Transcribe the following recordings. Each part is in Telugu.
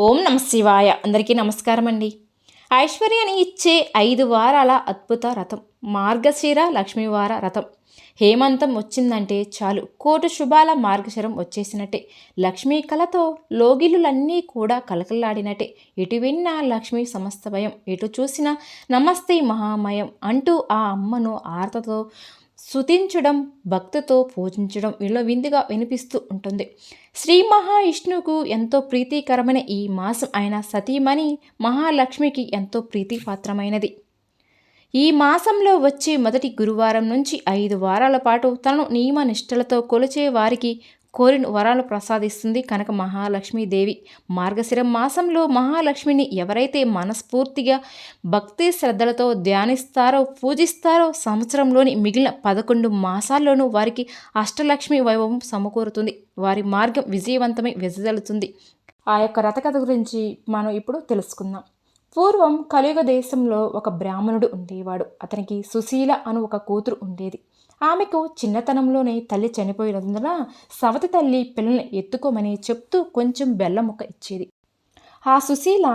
ఓం నమ శివాయ. అందరికీ నమస్కారం అండి ఐశ్వర్యాన్ని ఇచ్చే ఐదు వారాల అద్భుత రథం మార్గశిర లక్ష్మీవార రథం. హేమంతం వచ్చిందంటే చాలు. కోటి శుభాల మార్గశిరం వచ్చేసినట్టే. లక్ష్మీ కళతో లోగిలులన్నీ కూడా కలకలాడినట్టే. ఎటు విన్నా లక్ష్మీ సమస్త భయం ఎటు చూసినా నమస్తే మహామయం అంటూ ఆ అమ్మను ఆర్తతో స్తుతించడం భక్తితో పూజించడం వీళ్ళ విందుగా వినిపిస్తూ ఉంటుంది. శ్రీ మహావిష్ణువుకు ఎంతో ప్రీతికరమైన ఈ మాసం అయిన సతీమణి మహాలక్ష్మికి ఎంతో ప్రీతిపాత్రమైనది. ఈ మాసంలో వచ్చే మొదటి గురువారం నుంచి ఐదు వారాల పాటు తనను నియమ నిష్టలతో కొలిచే వారికి కోరిన వరాలు ప్రసాదిస్తుంది కనుక మహాలక్ష్మీదేవి. మార్గశిర మాసంలో మహాలక్ష్మిని ఎవరైతే మనస్ఫూర్తిగా భక్తి శ్రద్ధలతో ధ్యానిస్తారో పూజిస్తారో సంవత్సరంలోని మిగిలిన పదకొండు మాసాల్లోనూ వారికి అష్టలక్ష్మి వైభవం సమకూరుతుంది. వారి మార్గం విజయవంతమై వెదజల్లుతుంది ఆ యొక్క రథకథ గురించి మనం ఇప్పుడు తెలుసుకుందాం. పూర్వం కలియుగ దేశంలో ఒక బ్రాహ్మణుడు ఉండేవాడు. అతనికి సుశీల అను ఒక కూతురు ఉండేది. ఆమెకు చిన్నతనంలోనే తల్లి చనిపోయినందున సవతి తల్లి పిల్లల్ని ఎత్తుకోమని చెప్తూ కొంచెం బెల్లం ముక్క ఇచ్చేది. ఆ సుశీల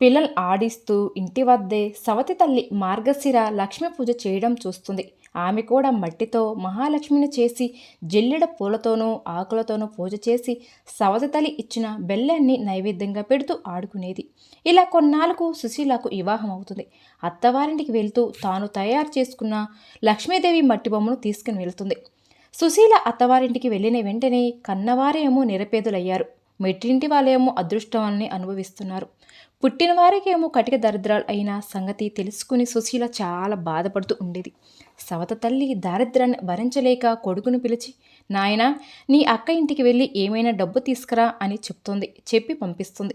పిల్లలు ఆడిస్తూ ఇంటి వద్దే సవతి తల్లి మార్గశిర లక్ష్మీ పూజ చేయడం చూస్తుంది. ఆమె కూడా మట్టితో మహాలక్ష్మిని చేసి జల్లెడ పూలతోనూ ఆకులతోనూ పూజ చేసి సవతి తల్లి ఇచ్చిన బెల్లాన్ని నైవేద్యంగా పెడుతూ ఆడుకునేది. ఇలా కొన్నాళ్ళకు సుశీలకు వివాహం అవుతుంది. అత్తవారింటికి వెళ్తూ తాను తయారు చేసుకున్న లక్ష్మీదేవి మట్టి బొమ్మను తీసుకుని వెళ్తుంది. సుశీల అత్తవారింటికి వెళ్ళిన వెంటనే కన్నవారేమో నిరపేదలయ్యారు. మెట్టింటి వాళ్ళేమో అదృష్టాన్ని అనుభవిస్తున్నారు. పుట్టిన వారికేమో కటిక దరిద్రాలు అయిన సంగతి తెలుసుకుని సుశీల చాలా బాధపడుతూ ఉండేది. సవత తల్లి దారిద్రాన్ని భరించలేక కొడుకును పిలిచి నాయనా నీ అక్క ఇంటికి వెళ్ళి ఏమైనా డబ్బు తీసుకురా అని చెప్తుంది చెప్పి పంపిస్తుంది.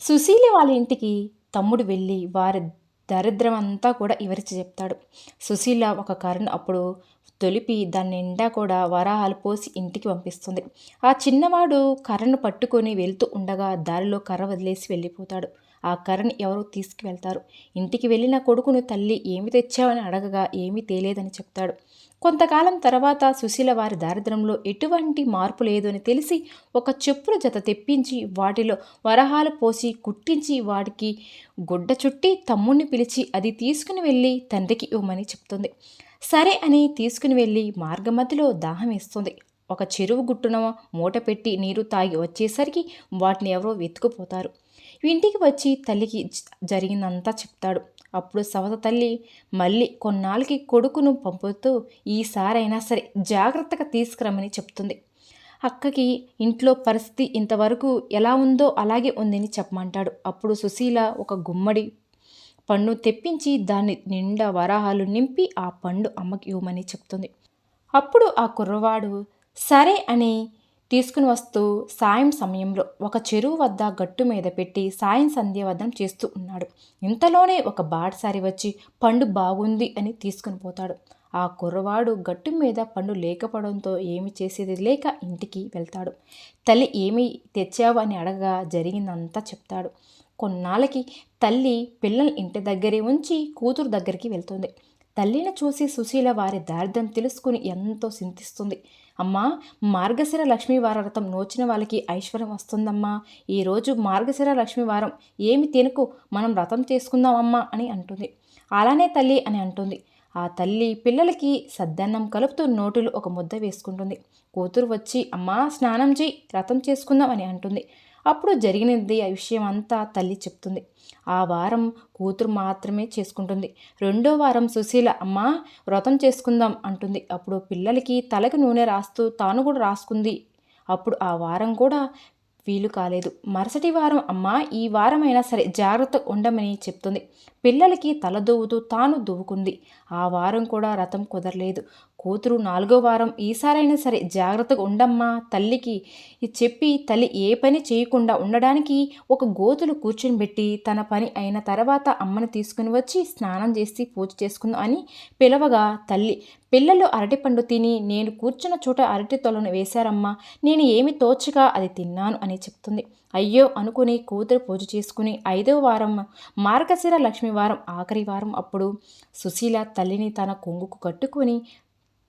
సుశీల వాళ్ళ ఇంటికి తమ్ముడు వెళ్ళి వారి దరిద్రం అంతా కూడా వివరించి చెప్తాడు. సుశీల ఒక కర్రను అప్పుడు తొలిపి దాని నిండా కూడా వరాహాలు పోసి ఇంటికి పంపిస్తుంది. ఆ చిన్నవాడు కర్రను పట్టుకొని వెళ్తూ ఉండగా దారిలో కర్ర వదిలేసి వెళ్ళిపోతాడు. ఆ కర్రని ఎవరో తీసుకువెళ్తారు. ఇంటికి వెళ్ళిన కొడుకును తల్లి ఏమి తెచ్చావని అడగగా ఏమీ తేలేదని చెప్తాడు. కొంతకాలం తర్వాత సుశీల వారి దారిద్రంలో ఎటువంటి మార్పు లేదు అని తెలిసి ఒక చెప్పుల జత తెప్పించి వాటిలో వరహాలు పోసి కుట్టించి వాడికి గుడ్డ చుట్టి తమ్ముణ్ణి పిలిచి అది తీసుకుని వెళ్ళి తండ్రికి ఇవ్వమని చెప్తుంది. సరే అని తీసుకుని వెళ్ళి మార్గమధ్యలో దాహం వేస్తుంది. ఒక చెరువు గుట్టున మూట పెట్టి నీరు తాగి వచ్చేసరికి వాటిని ఎవరో వెతుకుపోతారు. ఇంటికి వచ్చి తల్లికి జరిగిందంతా చెప్తాడు. అప్పుడు సవత తల్లి మళ్ళీ కొన్నాళ్ళకి కొడుకును పంపుతూ ఈసారైనా సరే జాగ్రత్తగా తీసుకురమ్మని చెప్తుంది. అక్కకి ఇంట్లో పరిస్థితి ఇంతవరకు ఎలా ఉందో అలాగే ఉందని చెప్పమంటాడు. అప్పుడు సుశీల ఒక గుమ్మడి పండు తెప్పించి దాన్ని నిండా వరాహాలు నింపి ఆ పండు అమ్మకి ఇవ్వమని చెప్తుంది. అప్పుడు ఆ కుర్రవాడు సరే అని తీసుకుని వస్తూ సాయం సమయంలో ఒక చెరువు వద్ద గట్టు మీద పెట్టి సాయం సంధ్యావదనం చేస్తూ ఉన్నాడు. ఇంతలోనే ఒక బాటసారి వచ్చి పండు బాగుంది అని తీసుకుని పోతాడు. ఆ కుర్రవాడు గట్టు మీద పండు లేకపోవడంతో ఏమి చేసేది లేక ఇంటికి వెళ్తాడు. తల్లి ఏమి తెచ్చావు? అని అడగగా జరిగిందంతా చెప్తాడు. కొన్నాళ్ళకి తల్లి పిల్లల్ని ఇంటి దగ్గరే ఉంచి కూతురు దగ్గరికి వెళ్తుంది. తల్లిని చూసి సుశీల వారి దార్థం తెలుసుకుని ఎంతో చింతిస్తుంది. అమ్మా మార్గశిర లక్ష్మీవార నోచిన వాళ్ళకి ఐశ్వర్యం వస్తుందమ్మా. ఈరోజు మార్గశిర లక్ష్మీవారం ఏమి తినకు? మనం వ్రతం చేసుకుందామమ్మా అని అంటుంది. అలానే తల్లి అని అంటుంది. ఆ తల్లి పిల్లలకి సద్దన్నం కలుపుతూ నోటులు ఒక ముద్ద వేసుకుంటుంది. కూతురు వచ్చి అమ్మా స్నానం చేయి వ్రతం చేసుకుందాం అని అంటుంది. అప్పుడు జరిగినది ఆ విషయం అంతా తల్లి చెప్తుంది. ఆ వారం కూతురు మాత్రమే చేసుకుంటుంది. రెండో వారం సుశీల అమ్మ వ్రతం చేసుకుందాం అంటుంది. అప్పుడు పిల్లలకి తలకి నూనె రాస్తూ తాను కూడా రాసుకుంది. అప్పుడు ఆ వారం కూడా వీలు కాలేదు. మరుసటి వారం అమ్మ ఈ వారమైనా సరే జాగ్రత్త ఉండమని చెప్తుంది. పిల్లలకి తల దువ్వుతూ తాను దువ్వుకుంది. ఆ వారం కూడా రథం కుదరలేదు. కూతురు నాలుగో వారం ఈసారైనా సరే జాగ్రత్తగా ఉండమ్మా తల్లికి చెప్పి తల్లి ఏ పని చేయకుండా ఉండడానికి ఒక గోతులు కూర్చుని పెట్టి తన పని అయిన తర్వాత అమ్మని తీసుకుని వచ్చి స్నానం చేసి పూజ చేసుకుందాం అని పిలవగా తల్లి పిల్లలు అరటిపండు తిని నేను కూర్చున్న చోట అరటి తొలను వేశారమ్మా నేను ఏమి తోచగా అది తిన్నాను అని చెప్తుంది. అయ్యో అనుకుని కూతురు పూజ చేసుకుని ఐదవ వారం మార్గశిర లక్ష్మి వారం ఆఖరి వారం అప్పుడు సుశీల తల్లిని తన కొంగుకు కట్టుకొని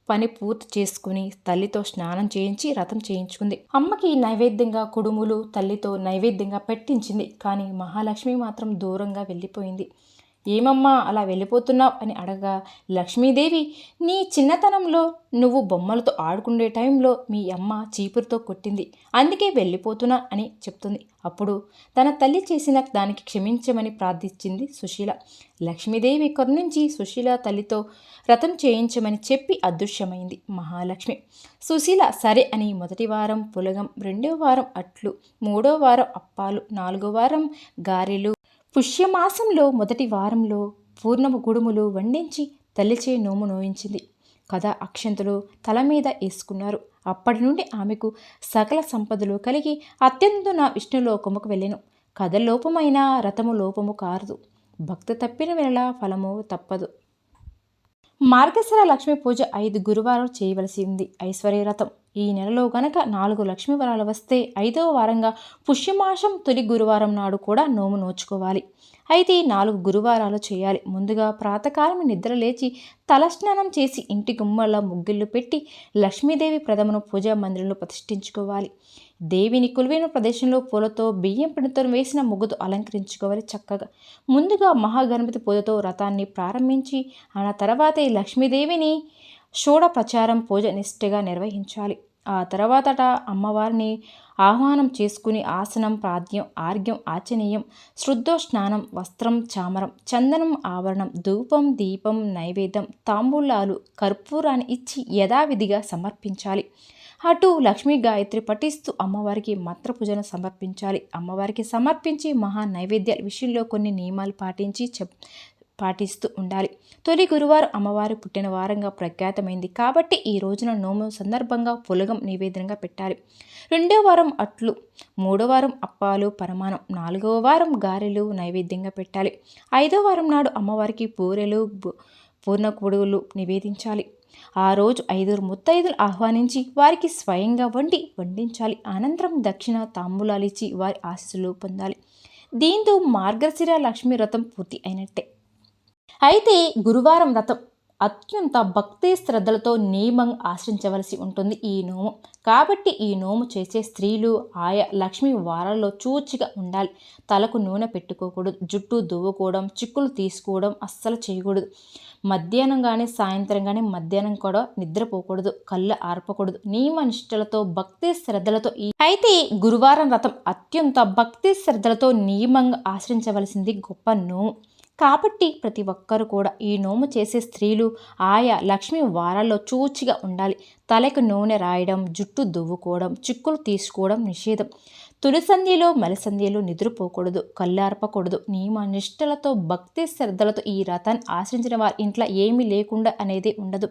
పని పూర్తి చేసుకుని తల్లితో స్నానం చేయించి రథం చేయించుకుంది. అమ్మకి నైవేద్యంగా కుడుములు తల్లితో నైవేద్యంగా పెట్టించింది. కానీ మహాలక్ష్మి మాత్రం దూరంగా వెళ్ళిపోయింది. ఏమమ్మా అలా వెళ్ళిపోతున్నావు అని అడగా లక్ష్మీదేవి నీ చిన్నతనంలో నువ్వు బొమ్మలతో ఆడుకునే టైంలో మీ అమ్మ చీపురుతో కొట్టింది. అందుకే వెళ్ళిపోతున్నా అని చెప్తుంది. అప్పుడు తన తల్లి చేసిన దానికి క్షమించమని ప్రార్థించింది సుశీల. లక్ష్మీదేవి కరుణించి సుశీల తల్లితో రథం చేయించమని చెప్పి అదృశ్యమైంది మహాలక్ష్మి. సుశీల సరే అని మొదటి వారం పులగం రెండో వారం అట్లు మూడో వారం అప్పాలు నాలుగో వారం గారెలు పుష్యమాసంలో మొదటి వారంలో పూర్ణము గుడుములు వండించి తల్లిచే నోము నోయించింది. కథ అక్షంతలు తల మీద వేసుకున్నారు. అప్పటి నుండి ఆమెకు సకల సంపదలు కలిగి అత్యంత నా విష్ణులోకముకు వెళ్ళెను. కథ లోపమైన రథము లోపము కారదు. భక్త తప్పిన వేళ ఫలము తప్పదు. మార్గశర లక్ష్మీ పూజ ఐదు గురువారం చేయవలసి ఉంది. ఐశ్వర్య రథం. ఈ నెలలో గనక నాలుగు లక్ష్మీ వరాలు వస్తే ఐదవ వారంగా పుష్యమాసం తొలి గురువారం నాడు కూడా నోము నోచుకోవాలి. అయితే ఈ నాలుగు గురువారాలు చేయాలి. ముందుగా ప్రాతకాలం నిద్ర లేచి తలస్నానం చేసి ఇంటి గుమ్మల ముగ్గుళ్ళు పెట్టి లక్ష్మీదేవి ప్రథమను పూజా మందిరంలో ప్రతిష్ఠించుకోవాలి. దేవిని కొలువైన ప్రదేశంలో పూలతో బియ్యం పిండితో వేసిన ముగ్గుతో అలంకరించుకోవాలి చక్కగా. ముందుగా మహాగణపతి పూజతో రథాన్ని ప్రారంభించి ఆ తర్వాతే లక్ష్మీదేవిని షోడ ప్రచారం పూజ నిష్ఠగా నిర్వహించాలి. ఆ తర్వాతట అమ్మవారిని ఆహ్వానం చేసుకుని ఆసనం ప్రాద్యం ఆర్ఘ్యం ఆచనీయం శుద్ధో స్నానం వస్త్రం చామరం చందనం ఆవరణం ధూపం దీపం నైవేద్యం తాంబూలాలు కర్పూరాన్ని ఇచ్చి యథావిధిగా సమర్పించాలి. అటు లక్ష్మీ గాయత్రి పఠిస్తూ అమ్మవారికి మంత్రపూజను సమర్పించాలి. అమ్మవారికి సమర్పించి మహా నైవేద్యాల విషయంలో కొన్ని నియమాలు పాటించి చెప్ పాటిస్తూ ఉండాలి. తొలి గురువారం అమ్మవారి పుట్టిన వారంగా ప్రఖ్యాతమైంది. కాబట్టి ఈ రోజున నోము సందర్భంగా పులగం నివేదనగా పెట్టాలి. రెండో వారం అట్లు మూడో వారం అప్పాలు పరమాణం నాలుగవ వారం గారెలు నైవేద్యంగా పెట్టాలి. ఐదో వారం నాడు అమ్మవారికి పూరెలు పూర్ణకొడుగులు నివేదించాలి. ఆ రోజు ఐదుగురు ముత్తైదులు ఆహ్వానించి వారికి స్వయంగా వండి వండించాలి. అనంతరం దక్షిణ తాంబూలాలు ఇచ్చి వారి ఆశీస్సులు పొందాలి. దీంతో మార్గశిర లక్ష్మీ వ్రతం పూర్తి అయినట్టే. అయితే గురువారం వ్రతం అత్యంత భక్తి శ్రద్ధలతో నియమం ఆశ్రయించవలసి ఉంటుంది ఈ నోము. కాబట్టి ఈ నోము చేసే స్త్రీలు ఆయా లక్ష్మి వారాల్లో చూచిగా ఉండాలి. తలకు నూనె పెట్టుకోకూడదు. జుట్టు దువ్వుకోవడం చిక్కులు తీసుకోవడం అస్సలు చేయకూడదు. మధ్యాహ్నం కానీ సాయంత్రం కానీ మధ్యాహ్నం కూడా నిద్రపోకూడదు. కళ్ళు ఆర్పకూడదు. నియమ నిష్టలతో భక్తి శ్రద్ధలతో ఈ అయితే గురువారం వ్రతం అత్యంత భక్తి శ్రద్ధలతో నియమంగా ఆశ్రయించవలసింది గొప్ప నోము. కాబట్టి ప్రతి ఒక్కరు కూడా ఈ నోము చేసే స్త్రీలు ఆయా లక్ష్మి వారాల్లో చూచిగా ఉండాలి. తలకు నూనె రాయడం జుట్టు దువ్వుకోవడం చిక్కులు తీసుకోవడం నిషేధం. తొలి సంధ్యలో మలసంధ్యలో నిద్రపోకూడదు కళ్ళార్పకూడదు. నియమ నిష్ఠలతో భక్తి శ్రద్ధలతో ఈ రథాన్ని ఆశ్రయించిన వారి ఇంట్లో ఏమీ లేకుండా అనేది ఉండదు.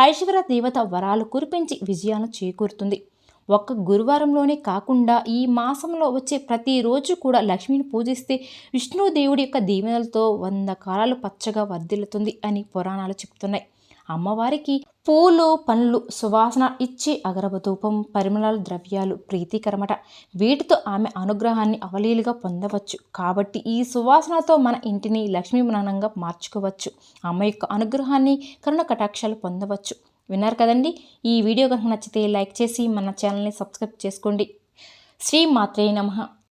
ఐశ్వర్య దేవత వరాలు కురిపించి విజయాన్ని చేకూరుతుంది. ఒక్క గురువారంలోనే కాకుండా ఈ మాసంలో వచ్చే ప్రతిరోజు కూడా లక్ష్మిని పూజిస్తే విష్ణుదేవుడి యొక్క దీవెనలతో వంద కాలాలు పచ్చగా వర్ధిల్లుతుంది అని పురాణాలు చెప్తున్నాయి. అమ్మవారికి పూలు పండ్లు సువాసన ఇచ్చే అగరబధూపం పరిమళాల ద్రవ్యాలు ప్రీతికరమట. వీటితో ఆమె అనుగ్రహాన్ని అవలీలుగా పొందవచ్చు. కాబట్టి ఈ సువాసనతో మన ఇంటిని లక్ష్మీమనంగా మార్చుకోవచ్చు. అమ్మ యొక్క అనుగ్రహాన్ని కరుణ కటాక్షాలు పొందవచ్చు. విన్నారు కదండి? ఈ వీడియో కనుక నచ్చితే లైక్ చేసి మన ఛానల్ని సబ్స్క్రైబ్ చేసుకోండి. శ్రీ మాత్రే నమ.